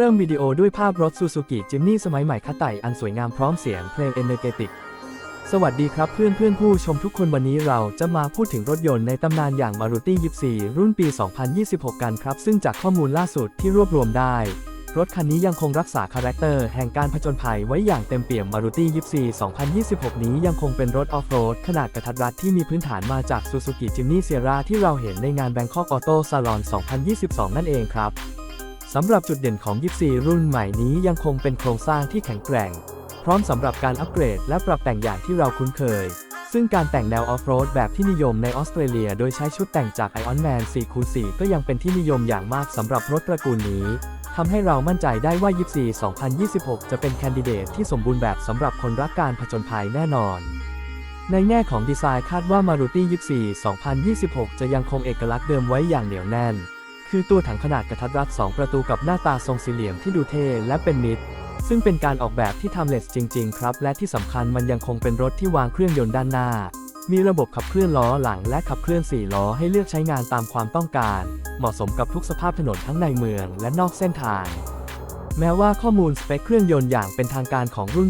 เริ่มวิดีโอด้วยภาพรถซูซูกิจิมนี่สมัยใหม่คัดไต่อันสวยงามพร้อมเสียงเพลง Energetic สวัสดีครับเพื่อนเพื่อนผู้ชมทุกคนวันนี้เราจะมาพูดถึงรถยนต์ในตำนานอย่าง Maruti 24 รุ่นปี 2026 กันครับ ซึ่งจากข้อมูลล่าสุดที่รวบรวมได้ รถคันนี้ยังคงรักษาคาแรคเตอร์แห่งการผจญภัยไว้อย่างเต็มเปี่ยม Maruti 24 2026 นี้ยังคงเป็นรถออฟโรดขนาดกระทัดรัดที่มีพื้นฐานมาจาก Suzuki Jimny Sierra ที่เราเห็นในงาน Bangkok Auto Salon 2022 นั่นเองครับ สำหรับจุดเด่นของ 24 รุ่นใหม่นี้ยังคงเป็นโครงสร้างที่แข็งแกร่ง พร้อมสำหรับการอัปเกรดและปรับแต่งอย่างที่เราคุ้นเคย ซึ่งการแต่งแนวออฟโรดแบบที่นิยมในออสเตรเลีย โดยใช้ชุดแต่งจาก Iron Man 4x4 ก็ยังเป็นที่นิยมอย่างมากสำหรับรถตระกูลนี้ทำให้เรามั่นใจได้ว่า 24 2026 จะเป็นแคนดิเดตที่สมบูรณ์แบบสำหรับคนรักการผจญภัยแน่นอน ในแง่ของดีไซน์คาดว่า Maruti 24 2026 จะยังคงเอกลักษณ์เดิมไว้อย่างเหนียวแน่น คือตัวถังขนาดกระทัดรัด 2 ประตูกับหน้าตาทรงสี่เหลี่ยมที่ดูเท่และเป็นมิตร ซึ่งเป็นการออกแบบที่ทำเลสจริง ๆ ครับ และที่สำคัญมันยังคงเป็นรถที่วางเครื่องยนต์ด้านหน้า มีระบบขับเคลื่อนล้อหลังและขับเคลื่อน 4 ล้อให้เลือกใช้งานตามความต้องการ เหมาะสมกับทุกสภาพถนนทั้งในเมืองและนอกเส้นทางแม้ว่าข้อมูลสเปคเครื่องยนต์อย่างเป็นทางการของรุ่น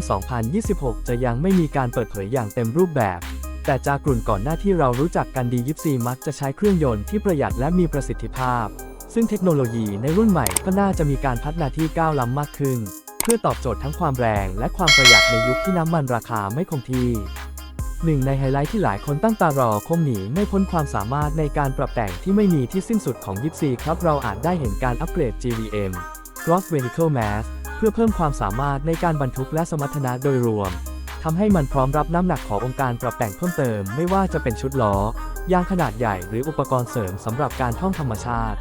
2026 จะยังไม่มีการเปิดเผยอย่างเต็มรูปแบบ แต่จากรุ่นก่อนหน้าที่เรารู้จักกันดียิปซีมักจะใช้เครื่องยนต์ที่ประหยัดและมีประสิทธิภาพ ซึ่งเทคโนโลยีในรุ่นใหม่ก็น่าจะมีการพัฒนาที่ก้าวล้ำมากขึ้น เพื่อตอบโจทย์ทั้งความแรงและความประหยัดในยุคที่น้ำมันราคาไม่คงที่หนึ่งในไฮไลท์ที่หลายคนตั้งตารอคงหนีไม่พ้นความสามารถในการปรับแต่งที่ไม่มีที่สิ้นสุดของยิปซีครับเราอาจได้เห็นการอัปเกรด GVM Gross Vehicle Mass เพื่อเพิ่มความสามารถในการบรรทุกและสมรรถนะโดยรวม ทำให้มันพร้อมรับน้ำหนักขององค์การปรับแต่งเพิ่มเติม ไม่ว่าจะเป็นชุดล้อยางขนาดใหญ่หรืออุปกรณ์เสริมสำหรับการท่องธรรมชาติ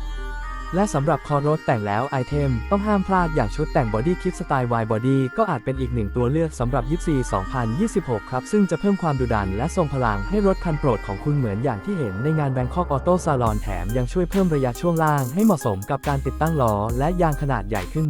และสำหรับคอรถแต่งแล้วไอเทม ต้องห้ามพลาดอย่างชุดแต่งบอดี้คิดสไตล์วายบอดี้ก็อาจเป็นอีกหนึ่งตัวเลือกสำหรับยิปซี2026 ครับ ซึ่งจะเพิ่มความดุดันและทรงพลังให้รถคันโปรดของคุณเหมือนอย่างที่เห็นในงาน Bangkok Auto Salon แถมยังช่วยเพิ่มระยะช่วงล่างให้เหมาะสมกับการติดตั้งล้อและยางขนาดใหญ่ขึ้น